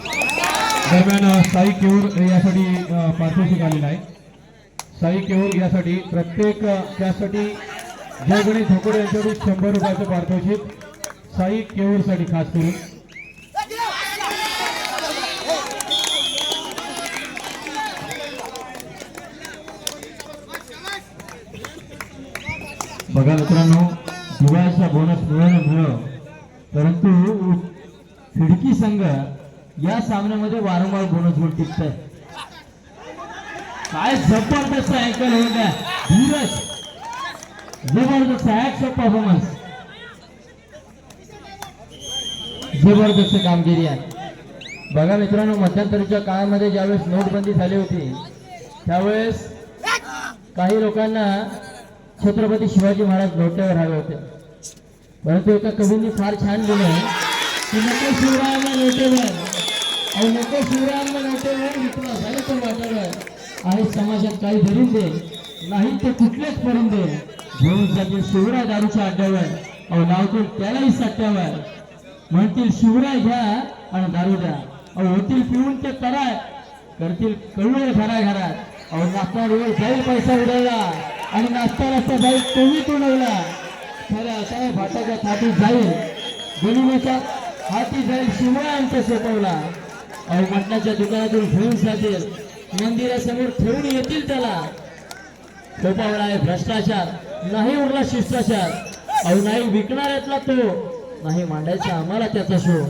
दरम्यान साई केऊर यासाठी अ, पारितोषिक आहे साई केऊर यासाठी प्रत्येक त्यासाठी जयगणी ठाकूर यांच्याकडून शंभर रुपयाचं पारितोषिक साई केवळसाठी खास करून. बघा मित्रांनो दिवाळीचा बोनस मिळवणं मिळव परंतु खिडकी संघ या सामन्यामध्ये वारंवार बोनस गुण टिकत काय जबरदस्त अँकल होऊन धीरज. जबरदस्त ऍक्शन परफॉर्मन्स जबरदस्त कामगिरी आहे. बघा मित्रांनो मध्यंतरीच्या काळामध्ये ज्यावेळेस नोटबंदी झाली होती त्यावेळेस काही लोकांना छत्रपती शिवाजी महाराज नोट्यावर हवे होते. परंतु एका कवींनी फार छान दिलं की नको शिवरायांना नोटेवर आणि नको शिवरायांना नोटेवर विकला झाले तर वाटावर आणि समाजात काही धरून दे नाही ते कुठलेच पडून दे घेऊन जातील शिवराय दारूच्या अड्ड्यावर अहो लावतील त्यालाही सट्ट्यावर म्हणतील शिवराय घ्या आणि दारू द्या. अहो होतील पिऊन ते तराय करतील कळवे घरा घरात अहो नाचणारीवर जाईल पैसा उडवला आणि नाचता रस्ता जाईल तोही तुडवला. खऱ्या काय भाताच्या थाटी जाईल. गणिमेच्या हाती जाईल शिवरायांचा सोपवला अहो मटणाच्या दुकानातून घेऊन जातील. मंदिरासमोर ठेवून येतील त्याला. सोपावला आहे भ्रष्टाचार. नाही उरला शिष्टाचार. अहो नाही विकणाऱ्यातला तो. नाही मांडायचा आम्हाला त्याचा शो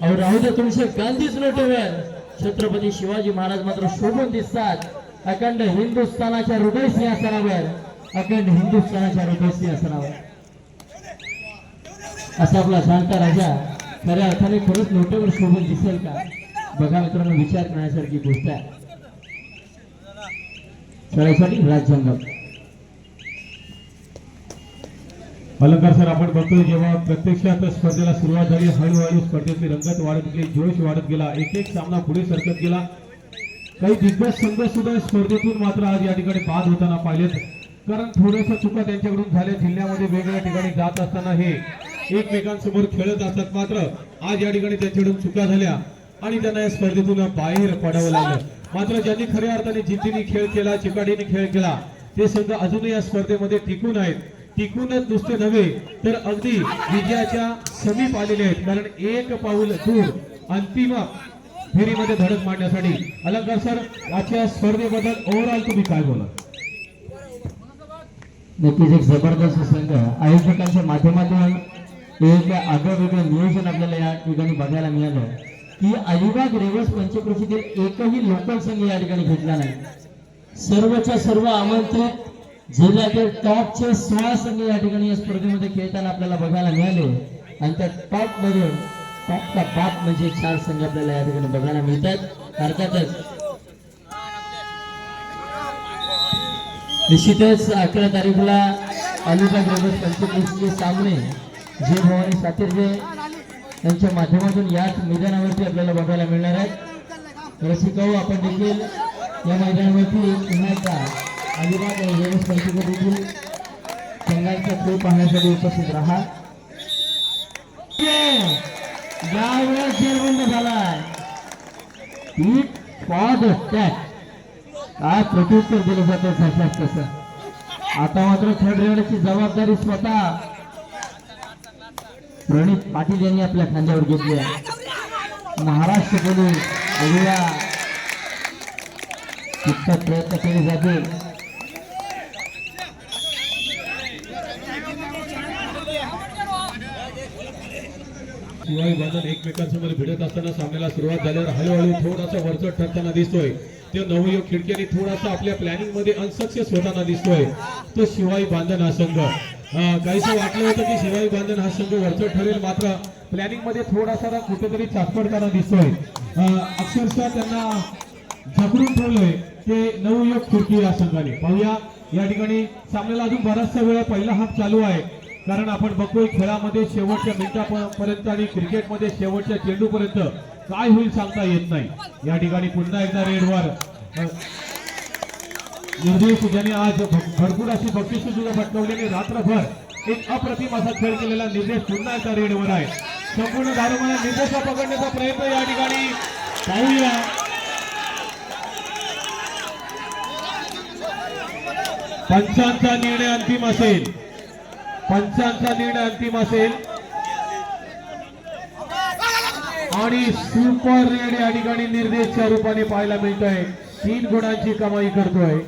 अहो राहू दे तुमचे गांधीच नोटेवर छत्रपती शिवाजी महाराज मात्र शोभून दिसतात. अखंड हिंदुस्थानाच्या हृदय सिंहासनावर. अखंड हिंदुस्थानाच्या हृदय सिंहासनावर. असा आपला जाणता राजा खऱ्या अर्थाने खरंच नोटेवर शोभून दिसेल का? बघा मित्रांनो विचार करण्यासारखी गोष्ट आहे. खेळासाठी राज्यांगम अलंकार सर आपण बघतोय जेव्हा प्रत्यक्षात स्पर्धेला सुरुवात झाली हळूहळू स्पर्धेतली रंगत वाढत गेली जोश वाढत गेला एक एक सामना पुढे सरकत गेला. काही दिग्गज संघ सुद्धा स्पर्धेतून मात्र आज या ठिकाणी बाद होताना पाहिलेत. कारण थोड्याशा चुका त्यांच्याकडून झाल्या जिल्ह्यामध्ये वेगवेगळ्या ठिकाणी जात असताना हे एकमेकांसमोर खेळत असतात मात्र आज या ठिकाणी त्यांच्याकडून चुका झाल्या आणि त्यांना या स्पर्धेतून बाहेर पडावं लागलं. मात्र ज्यांनी खऱ्या अर्थाने जिद्दीने खेळ केला चिकाटीने खेळ केला ते संघ अजूनही या स्पर्धेमध्ये टिकून आहेत. टिकूनच नुसते नव्हे तर अगदी विजयाच्या समीप आलेले आहेत. कारण एक पाऊल दूर अंतिम फेरीमध्ये धडक मांडण्यासाठी अलंकार सर आजच्या स्पर्धेबद्दल ओव्हरऑल तुम्ही काय बोला नक्कीच एक जबरदस्त संघ. आयोजकांच्या माध्यमातून एक आगळं वेगळं नियोजन आपल्याला या ठिकाणी बघायला मिळालं. की अलिबाग रेवस पंचक्रोशीतील एकही लोकल संघ या ठिकाणी घेतला नाही. सर्वच्या सर्व आमंत्रित जिल्ह्यातील टॉपचे सोळा संघ या ठिकाणी या स्पर्धेमध्ये खेळताना आपल्याला बघायला मिळाले. आणि त्या टॉप मधून टॉपचा बाप म्हणजे चार संघ आपल्याला या ठिकाणी बघायला मिळतात. अर्थातच निश्चितच अकरा तारीखला अलिबाग रेवस सामने जे भवानी सातिर्जे यांच्या माध्यमातून याच मैदानावरती आपल्याला बघायला मिळणार आहेत. रसिकाऊ आपण देखील या मैदानावरती पुन्हा एकदा अलिबाग रेवस पंचक्रोशीतील संघांचा खेळ पाहण्यासाठी उपस्थित राहा. यावेळेस जेरबंद झालाय. पीठ पॉज काय प्रत्युत्तर दिलं जातं साक्षात कसं आता मात्र थर्ड रेडची जबाबदारी स्वतः प्रणित पाटील यांनी आपल्या खांद्यावर घेतली आहे. महाराष्ट्र पोलीस अभिया कितपत प्रयत्न केले जातील. शिवाय बांधन एकमेकांसमोर भिडत असताना सामन्याला सुरुवात झाल्यावर हळूहळू थोडासा वरचढ ठरताना दिसतोय. ते नवयुग खिडक्याने थोडासा आपल्या प्लॅनिंगमध्ये अनसक्सेस होताना दिसतोय. तो शिवाई बांधन हा संघ. अं, काहीसं वाटलं होतं की शिवाई बांधन हा संघ वरचढ ठरेल मात्र प्लॅनिंगमध्ये थोडासा कुठेतरी चाचपडताना दिसतोय. अक्षरशः त्यांना झकडून ठेवलंय ते नवयुग खिडकी या संघाने. पाहूया या ठिकाणी सामन्याला अजून बराचसा वेळ पहिला हाफ चालू आहे. कारण आपण बघतोय खेळामध्ये शेवटच्या मिनिटापर्यंत आणि क्रिकेटमध्ये शेवटच्या चेंडूपर्यंत काय होईल सांगता येत नाही. या ठिकाणी पुन्हा एकदा रेडवर निर्देश ज्यांनी आज भरपूर अशी बक्षिसे सुद्धा पटकवलेली रात्रभर एक अप्रतिम असा खेळ केलेला निर्देश पुन्हा एकदा रेडवर आहे. संपूर्ण दारुमाला निर्देश पकडण्याचा प्रयत्न या ठिकाणी पाहूया. पंचांचा निर्णय अंतिम असेल. पंचांचा निर्णय अंतिम असेल. आणि सुपर रेड या ठिकाणी निर्देशच्या रूपाने पाहायला मिळतोय. तीन गुणांची कमाई करतोय.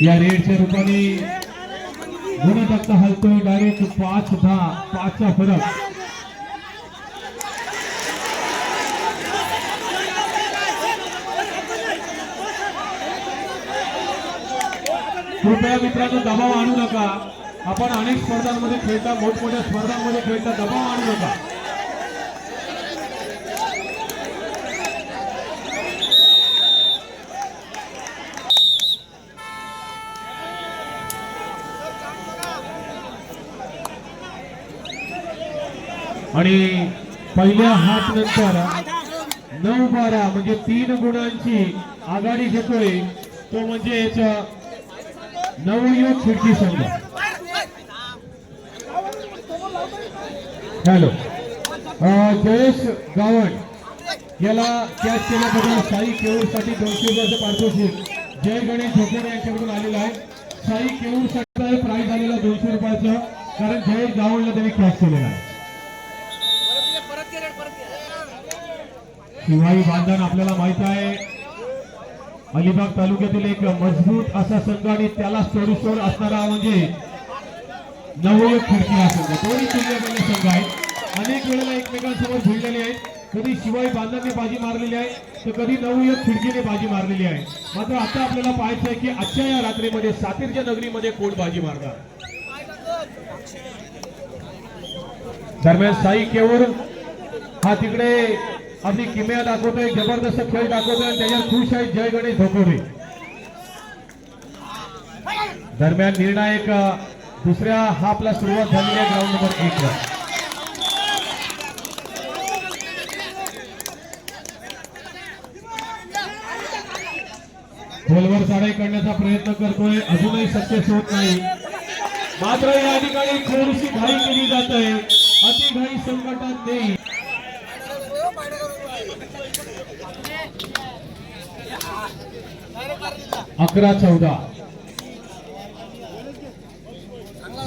या रेडच्या रूपाने गुणतक्ता हलतोय. डायरेक्ट पाच दहा पाचचा फरक. कृपया मित्रांनो दबाव आणू नका. आपण अनेक स्पर्धांमध्ये खेळता मोठमोठ्या स्पर्धांमध्ये खेळता दबाव आणू नका. आणि पहिल्या हात नंतर नऊ बारा म्हणजे तीन गुणांची आघाडी घेतोय. तो म्हणजे याचा नवयुग खिडकी संघ. हॅलो. जयेश गावण याला कॅच केल्याबद्दल साई केऊरसाठी दोनशे रुपयाचं पारितोषिक. जय गणेश झोपेडे यांच्याकडून आलेलं आहे. साई केऊरसाठी प्राईज आलेला दोनशे रुपयाचं कारण जयेश गावणला त्यांनी कॅच केलेला आहे. शिवाई बांधण आपल्याला माहीत आहे. अलिबाग तालुक्यातील एक मजबूत असा संघ आणि त्याला स्टोरीस्टोर असणारा म्हणजे नवयुग खिडकी हा संघ. दोन्ही तुल्यबळ संघ आहेत. अनेक वेळेला एकमेकांसमोर भिडलेले आहेत. कधी शिवाई बांधांनी बाजी मारलेली आहे तर कधी नवयुग खिडकीने बाजी मारलेली आहे. मात्र आता आपल्याला पाहायचं आहे की आजच्या या रात्रीमध्ये सातीरच्या नगरीमध्ये कोण बाजी मारणार? दरम्यान साई केवळ हा तिकडे आम्ही किमया दाखवतोय जबरदस्त खेळ दाखवतोय आणि त्याच्यात खुश आहे जय गणेश धोकोरे दरम्यान निर्णायक दुसऱ्या दुसऱ्या हाफला सुरुवात झालेली आहे ग्राउंड नंबर एक वर खोलवर चढाई करण्याचा प्रयत्न करतोय अजूनही सक्सेस होत नाही. मात्र या ठिकाणी थोडीशी घाई केली जात आहे. अति घाई संकटात नाही अकरा चौदा.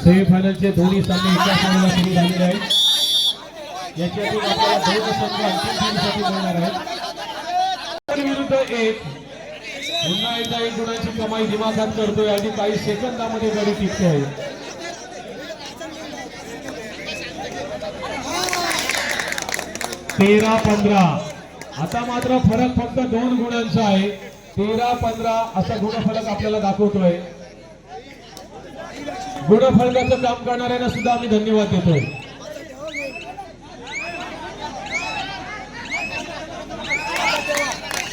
सेमीफायनलचे दोन्ही सामने एका सामन्याला सुरू झालेले आहेत. याच्यातून आपल्याला दोन संघ अंतिम फेरीसाठी मिळणार आहेत. विरुद्ध एक. पुन्हा एकदा एक गुणाची कमाई दिमाखात करतोय आणि काही सेकंदामध्ये गडी आहे. तेरा पंधरा. आता मात्र फरक फक्त दोन गुणांचा आहे. तेरा पंधरा असा गुणफलक आपल्याला दाखवतोय. गुणफलकाचं काम करणाऱ्यांना सुद्धा आम्ही धन्यवाद देतोय.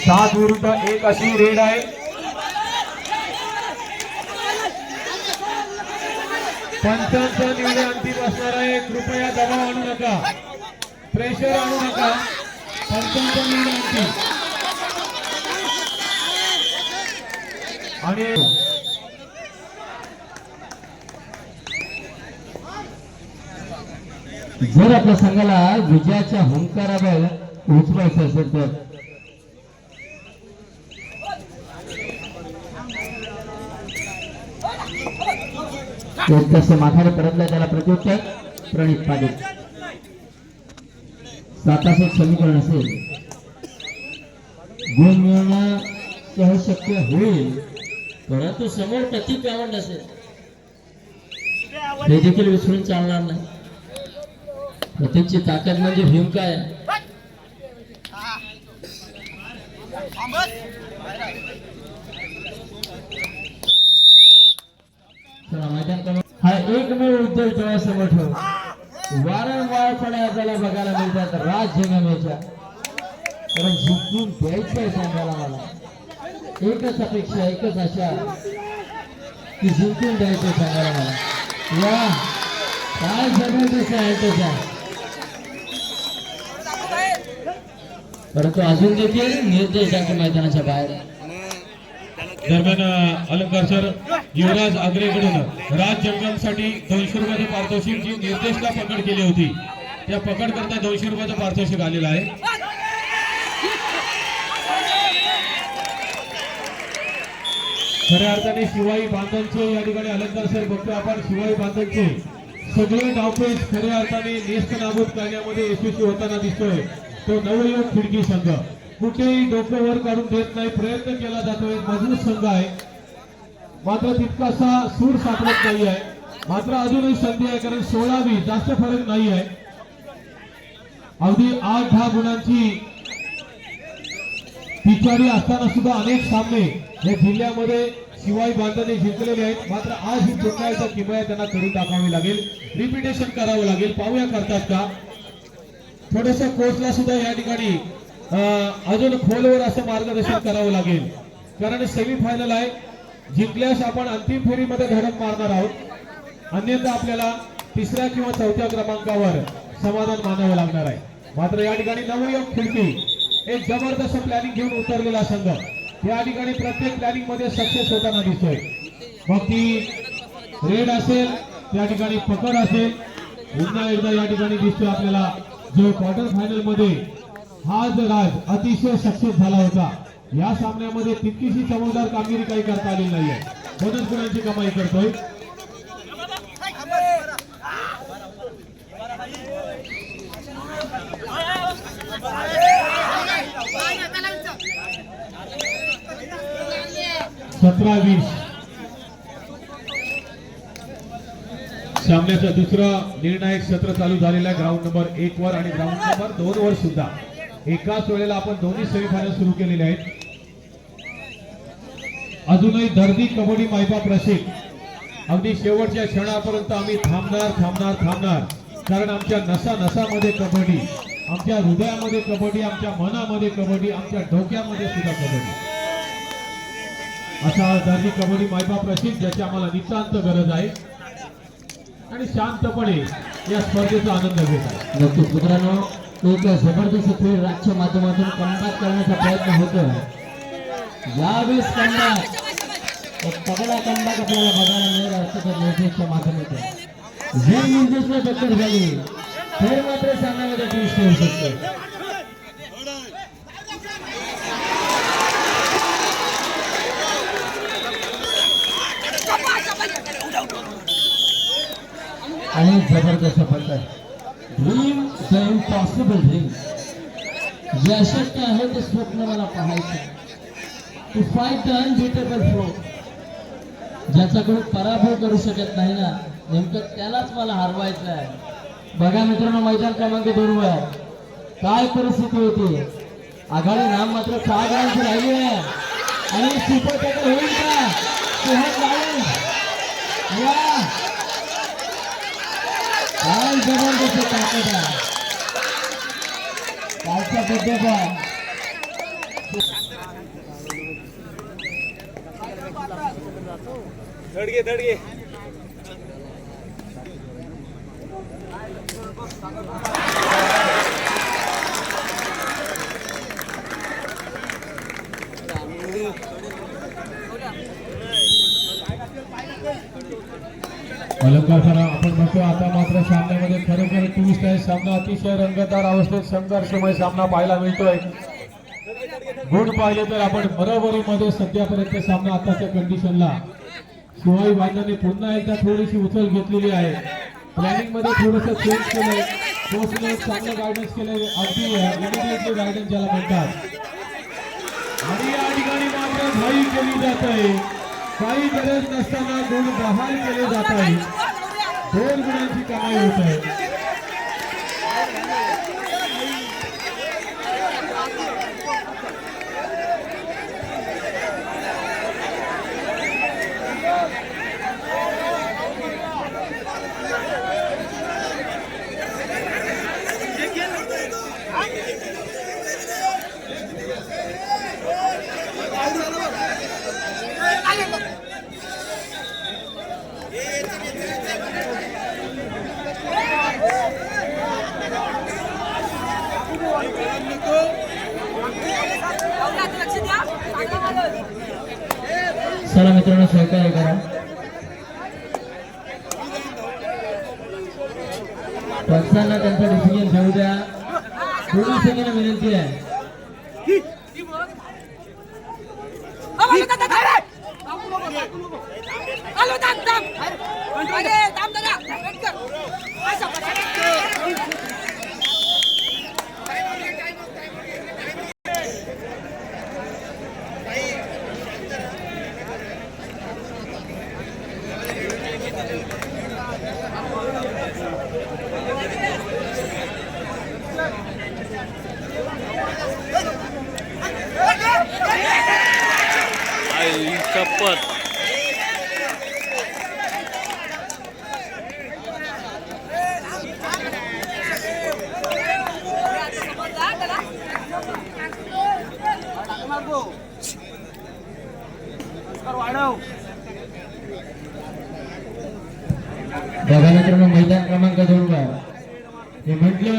सात विरुद्ध एक अशी रेड आहे. पंचांचा निर्णय अंतिम असणार आहे. कृपया दबाव आणू नका. प्रेशर आणू नका. पंचांचा निर्णय अंतिम. आणि जर आपल्या संघाला विजयाच्या हुंकारावर उचलायचं असेल तर एक माथाने परतला त्याला प्रत्युत्तर प्रणित पाटील. साताचं एक समीकरण असेल. गुण मिळवणं सहज शक्य होईल. परंतु समोर प्रति पेवंड असेल हे देखील विसरून चालणार नाही. प्रत्येकची ताकद म्हणजे भीमका आहे? हा एकमेव उद्धव डोळ्यासमोर ठेव. वारंवार चढ्या आपल्याला बघायला मिळतात राज जंगमेच्या कारण जिंकून द्यायचं आहे सांगायला मला. एकच अपेक्षा एकच आशा की जिंकून द्यायचं सांगायला मला या काय जबरदस्त आहे त्याच्या परंतु अजून देखील निर्देश आहे मैदानाच्या बाहेर. दरम्यान अलंकार सर युवराज आग्रेकडून राज जंगमसाठी दोनशे रुपयाचं पारितोषिक जी निर्देशला पकड केली होती त्या पकड करता दोनशे रुपयाचं पारितोषिक आलेलं आहे. खऱ्या अर्थाने शिवाई बांधवांचे या ठिकाणी अलंकार सर बघतोय आपण. शिवाई बांधवांचे सगळे डावपेच खऱ्या अर्थाने नेस्त नाबूद करण्यामध्ये यशस्वी होताना दिसतोय. तो नवयुवक खिडकी संघ. कुठेही डोकं वर काढून देत नाही प्रयत्न केला जातोय मजबूत संघ आहे. मात्र तितकासा सूर सापडत नाही आहे मात्र अजूनही संधी आहे कारण सोळावी जास्त फरक नाही आहे अगदी आठ दहा गुणांची पिछाडी असताना सुद्धा अनेक सामने या जिल्ह्यामध्ये शिवाय बांधणे जिंकलेले आहेत. मात्र आज ही पुन्हा एकदा किमया त्यांना करून टाकावी लागेल. रिपिटेशन करावं लागेल. पाहूया करतात का? थोडस कोचला सुद्धा या ठिकाणी अं, अजून खोलवर असं मार्गदर्शन करावं लागेल. कारण सेमीफायनल आहे. जिंकल्यास आपण अंतिम फेरीमध्ये धडक मारणार आहोत. अन्यथा आपल्याला तिसऱ्या किंवा चौथ्या क्रमांकावर समाधान मानावं लागणार आहे. मात्र या ठिकाणी नवयुवक खिडकी एक जबरदस्त प्लॅनिंग घेऊन उतरलेला संघ. या ठिकाणी प्रत्येक प्लॅनिंगमध्ये सक्सेस होताना दिसतोय. मग ती रेड असेल त्या ठिकाणी पकड असेल पुन्हा एकदा या ठिकाणी दिसतोय आपल्याला जो क्वार्टर फायनलमध्ये हा जो राज अतिशय सक्सेस झाला होता या सामन्यामध्ये तितकीशी चमकदार कामगिरी काही करता आली नाहीये. दोनच गुणांची कमाई करतोय? सतरा वीस सामन्याचा दुसरं निर्णायक सत्र चालू झालेला आहे. ग्राउंड नंबर एक वर आणि ग्राउंड नंबर दोन वर सुद्धा. एकाच वेळेला आपण दोन्ही सेमीफायनल सुरू केलेले आहेत. अजूनही दर्दी कबड्डी मायपा प्रसिद्ध अगदी शेवटच्या क्षणापर्यंत आम्ही थांबणार थांबणार थांबणार. कारण आमच्या नसा नसामध्ये कबड्डी आमच्या हृदयामध्ये कबड्डी आमच्या मनामध्ये कबड्डी आमच्या डोक्यामध्ये सुद्धा कबड्डी. असा दर्जी कबड्डी मायबाप प्रशिक ज्याची आम्हाला नितांत गरज आहे. आणि शांतपणे या स्पर्धेचा आनंद घेत आहे. नक्कीच. मित्रांनो एक जबरदस्त खेळ राजच्या माध्यमातून कमबॅक करण्याचा प्रयत्न होतो यावेळेस कमबॅक एक तगडा कमबॅक आपल्याला बघायला मिळेल असं निर्देशच्या माध्यमातून. जे निर्देशला टक्कर झाली. तर मात्र सामन्यामध्ये विषय होऊ शकतो. आणि जबरदस्त फलक ड्रीम द इम्पॉसिबल ड्रीम जे अशक्य आहे ते स्वप्न मला पाहायचं to fight the unbeatable flow ज्याच्याकडून पराभव करू शकत नाही ना नेमकं त्यालाच मला हरवायचं आहे. बघा मित्रांनो मैदान क्रमांक दोनवर आहे. काय परिस्थिती होती? आघाडी नाम मात्र सहा गावांची राहिली आहे. आणि सुपर टॅकल होईल का? सोहम लालन या काय ताकद आहे कालच्या पद्धत सर आपण म्हणतो आता मात्र सामन्यामध्ये खरोखर ट्विस्ट आहे. सामना अतिशय रंगतदार अवस्थेत संघर्षमय सामना पाहायला मिळतोय. गुण पाहिले तर आपण बरोबरीमध्ये सध्यापर्यंत सामना आताच्या कंडिशनला शिवाई बांधाने पुन्हा एकदा थोडीशी उचल घेतलेली आहे. प्लॅनिंगमध्ये थोडस चेंज केलंय. कोचने चांगलं गायडन्स केलंय. अगदी इमिडिएटली गायडन्स ज्याला म्हणतात. आणि या ठिकाणी मात्र घाई केली जात आहे. काही गरज नसताना गुण बहाल केले जात आहे दोन गुणांची कमाई होत आहे. चला मित्रांनो सहकार्य करा. पंचांना त्यांचा डिसिजन घेऊ द्या. पूर्ण संख्येनं विनंती आहे.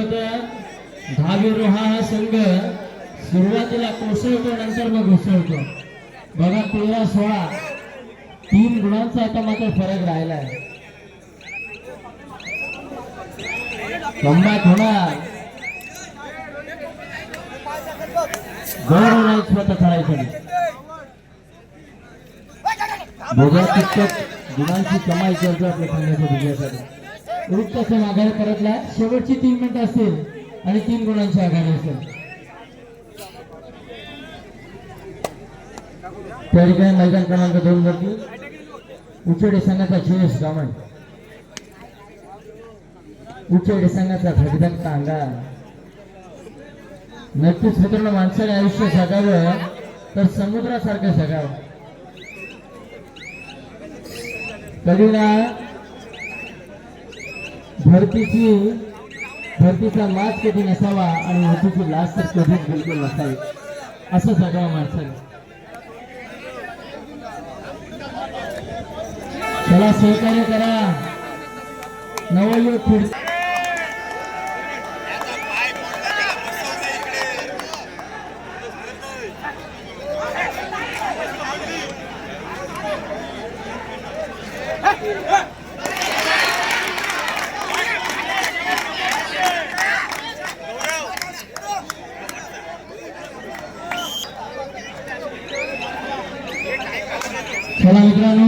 होतं. धावीरोहा हा संघ सुरुवातीला कोसळतो नंतर मग घुसळतो. बघा तेरा सोळा तीन गुणांचा आता मात्र फरक राहिला आहे कंबात होणार गौरव नाही स्वतः थळायसाठी बघा तितकं गुणांची कमाई करतो आपल्या खाण्याच्या विजयासाठी. रुक्ताच्या आघाडी परतला शेवटची तीन मिनिटं असतील आणि तीन गुणांची आघाडी असेल. त्या ठिकाणी मैदान क्रमांक दोन वरती. उचेडे संघाचा जयेश गामण उचेडे संघाचा भगदन तांगा. नक्कीच मित्रांनो माणसाने आयुष्य जगावं तर समुद्रासारखं जगावं. कधी ना भरतीची भरतीचा माज कधी नसावा आणि होतीची लाच तर कधीच बिलकुल नसावी असं जगावं माणसाने. त्याला सहकार्य करा. नवयुग पुढे चला मित्रांनो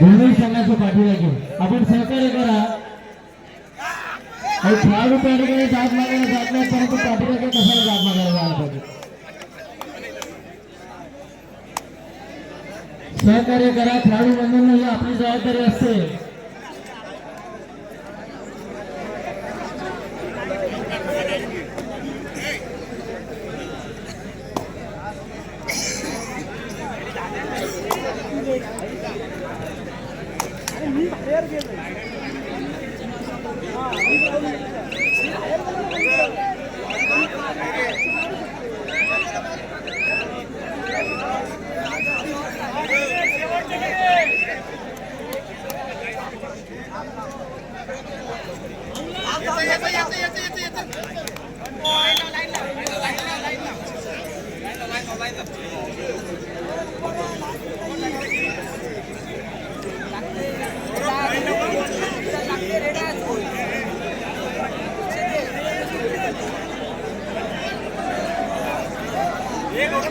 दोन्ही संघाच्या पाठीला घेऊ आपण सहकार्य करा काही खेळाडू त्या ठिकाणी जात मागायला जात नाही परंतु पाठीला घेऊन कशाला जात मागायला जायला पाहिजे सहकार्य करा. खेळाडू बंधूंना ही आपली जबाबदारी असते.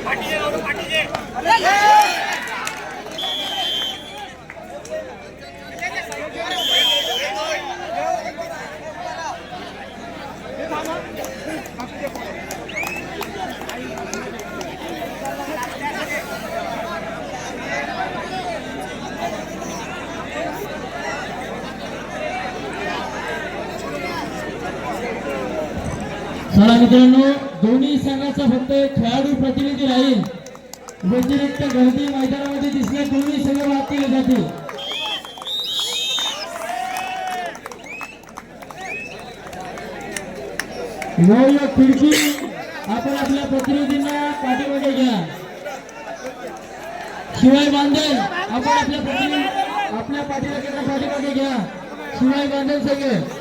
પાટી પાટી चला मित्रांनो दोन्ही संघाचा फक्त एक खेळाडू प्रतिनिधी राहील. व्यतिरिक्त गर्दी मैदानामध्ये दिसले दोन्ही संघ बाद केले जातील खिडकी आपण आपल्या प्रतिनिधींना पाठीमध्ये घ्या. शिवाय बांधेल आपण आपल्या प्रतिनिधी आपल्या पाठीला पाठीमध्ये घ्या. शिवाय बांधेल सगळे.